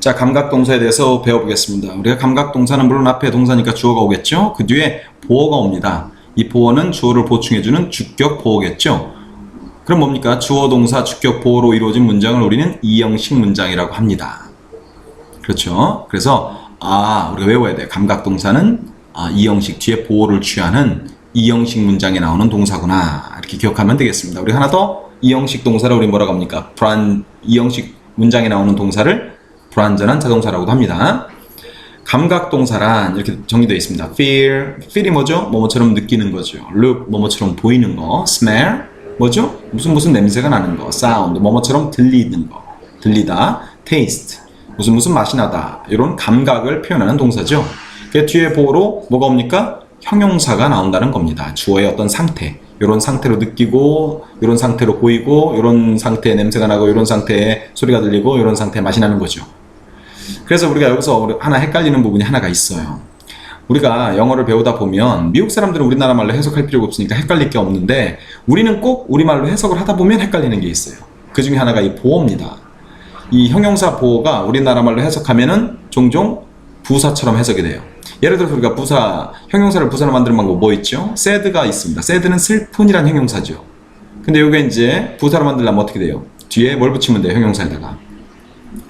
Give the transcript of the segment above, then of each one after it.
자, 감각동사에 대해서 배워보겠습니다. 우리가 감각동사는 물론 앞에 동사니까 주어가 오겠죠? 그 뒤에 보어가 옵니다. 이 보어는 주어를 보충해주는 주격 보어겠죠? 그럼 뭡니까? 주어, 동사, 주격, 보어로 이루어진 문장을 우리는 이형식 문장이라고 합니다. 그렇죠? 그래서, 아, 우리가 외워야 돼요. 감각동사는 아, 이형식 뒤에 보어를 취하는 이형식 문장에 나오는 동사구나. 이렇게 기억하면 되겠습니다. 우리 하나 더 이형식 동사를 우리 뭐라고 합니까? 불안, 이형식 문장에 나오는 동사를 불완전한 자동사라고도 합니다. 감각 동사란 이렇게 정리되어 있습니다. feel, feel이 뭐죠? 뭐뭐처럼 느끼는 거죠. look, 뭐뭐처럼 보이는 거. smell, 뭐죠? 무슨 무슨 냄새가 나는 거. sound, 뭐뭐처럼 들리는 거. 들리다. taste, 무슨 무슨 맛이 나다. 이런 감각을 표현하는 동사죠. 그 뒤에 보어로 뭐가 옵니까? 형용사가 나온다는 겁니다. 주어의 어떤 상태. 이런 상태로 느끼고, 이런 상태로 보이고, 이런 상태에 냄새가 나고, 이런 상태에 소리가 들리고, 이런 상태에 맛이 나는 거죠. 그래서 우리가 여기서 하나 헷갈리는 부분이 하나가 있어요. 우리가 영어를 배우다 보면 미국 사람들은 우리나라 말로 해석할 필요가 없으니까 헷갈릴 게 없는데 우리는 꼭 우리말로 해석을 하다 보면 헷갈리는 게 있어요. 그 중에 하나가 이 보어입니다. 이 형용사 보어가 우리나라 말로 해석하면은 종종 부사처럼 해석이 돼요. 예를 들어서 우리가 부사, 형용사를 부사로 만드는 방법 뭐 있죠? sad가 있습니다. sad는 슬픈이란 형용사죠. 근데 이게 이제 부사로 만들려면 어떻게 돼요? 뒤에 뭘 붙이면 돼요? 형용사에다가.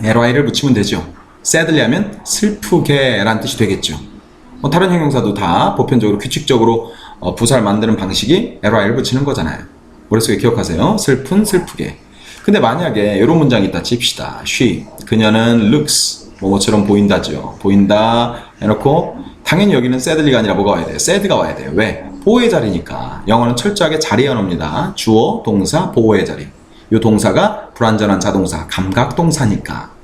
ly를 붙이면 되죠. Sadly 하면 슬프게 라는 뜻이 되겠죠. 뭐 다른 형용사도 다 보편적으로 규칙적으로 어, 부사를 만드는 방식이 ly를 붙이는 거잖아요. 머릿속에 기억하세요. 슬픈, 슬프게. 근데 만약에 이런 문장이 있다 칩시다. she, 그녀는 looks, 뭐뭐처럼 보인다죠. 보인다 해놓고 당연히 여기는 sadly가 아니라 뭐가 와야 돼요? sad가 와야 돼요. 왜? 보호의 자리니까. 영어는 철저하게 자리에 놓습니다. 주어, 동사, 보호의 자리. 이 동사가 불완전한 자동사, 감각 동사니까.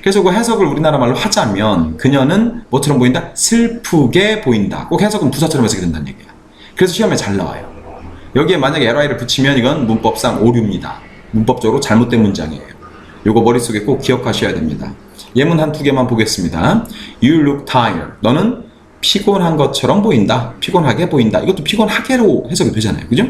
그래서 그 해석을 우리나라 말로 하자면 그녀는 뭐처럼 보인다? 슬프게 보인다. 꼭 해석은 부사처럼 해석이 된다는 얘기야. 그래서 시험에 잘 나와요. 여기에 만약에 ly를 붙이면 이건 문법상 오류입니다. 문법적으로 잘못된 문장이에요. 요거 머릿속에 꼭 기억하셔야 됩니다. 예문 한 두 개만 보겠습니다. You look tired. 너는 피곤한 것처럼 보인다. 피곤하게 보인다. 이것도 피곤하게로 해석이 되잖아요. 그죠?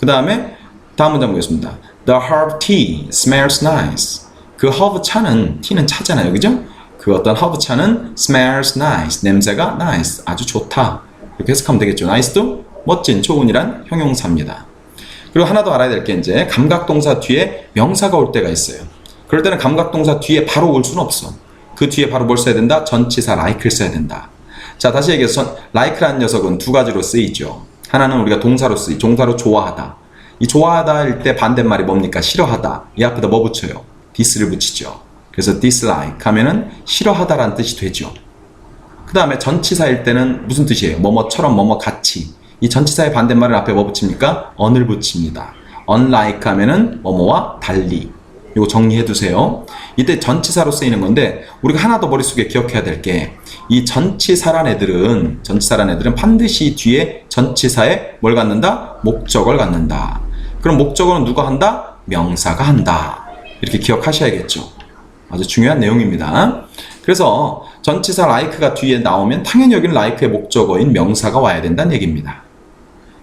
그 다음에 다음 문장 보겠습니다. The herb tea smells nice. 그 허브 차는 티는 차잖아요. 그죠? 그 어떤 허브 차는 smells nice. 냄새가 nice. 아주 좋다. 이렇게 해석하면 되겠죠. nice도 멋진, 좋은이란 형용사입니다. 그리고 하나 더 알아야 될 게 이제 감각동사 뒤에 명사가 올 때가 있어요. 그럴 때는 감각동사 뒤에 바로 올 수는 없어. 그 뒤에 바로 뭘 써야 된다? 전치사 like를 써야 된다. 자, 다시 얘기해서 like라는 녀석은 두 가지로 쓰이죠. 하나는 우리가 동사로 쓰이, 동사로 좋아하다. 이 좋아하다일 때 반대말이 뭡니까? 싫어하다. 이 앞에다 뭐 붙여요? Dis를 붙이죠. 그래서 dislike 하면은 싫어하다라는 뜻이 되죠. 그 다음에 전치사일 때는 무슨 뜻이에요? 뭐뭐처럼 뭐뭐 같이. 이 전치사의 반대말을 앞에 뭐 붙입니까? on을 붙입니다. unlike 하면은 뭐뭐와 달리. 이거 정리해 두세요. 이때 전치사로 쓰이는 건데 우리가 하나 더 머릿속에 기억해야 될 게 이 전치사란 애들은 전치사란 애들은 반드시 뒤에 전치사에 뭘 갖는다? 목적을 갖는다. 그럼 목적어는 누가 한다? 명사가 한다. 이렇게 기억하셔야겠죠. 아주 중요한 내용입니다. 그래서 전치사 like가 뒤에 나오면 당연히 여기는 like의 목적어인 명사가 와야 된다는 얘기입니다.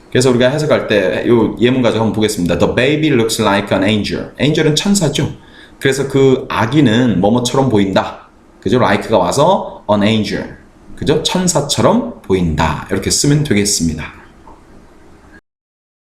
그래서 우리가 해석할 때 이 예문 가지고 한번 보겠습니다. The baby looks like an angel. angel은 천사죠. 그래서 그 아기는 뭐뭐처럼 보인다. 그죠? like가 와서 an angel. 그죠? 천사처럼 보인다. 이렇게 쓰면 되겠습니다.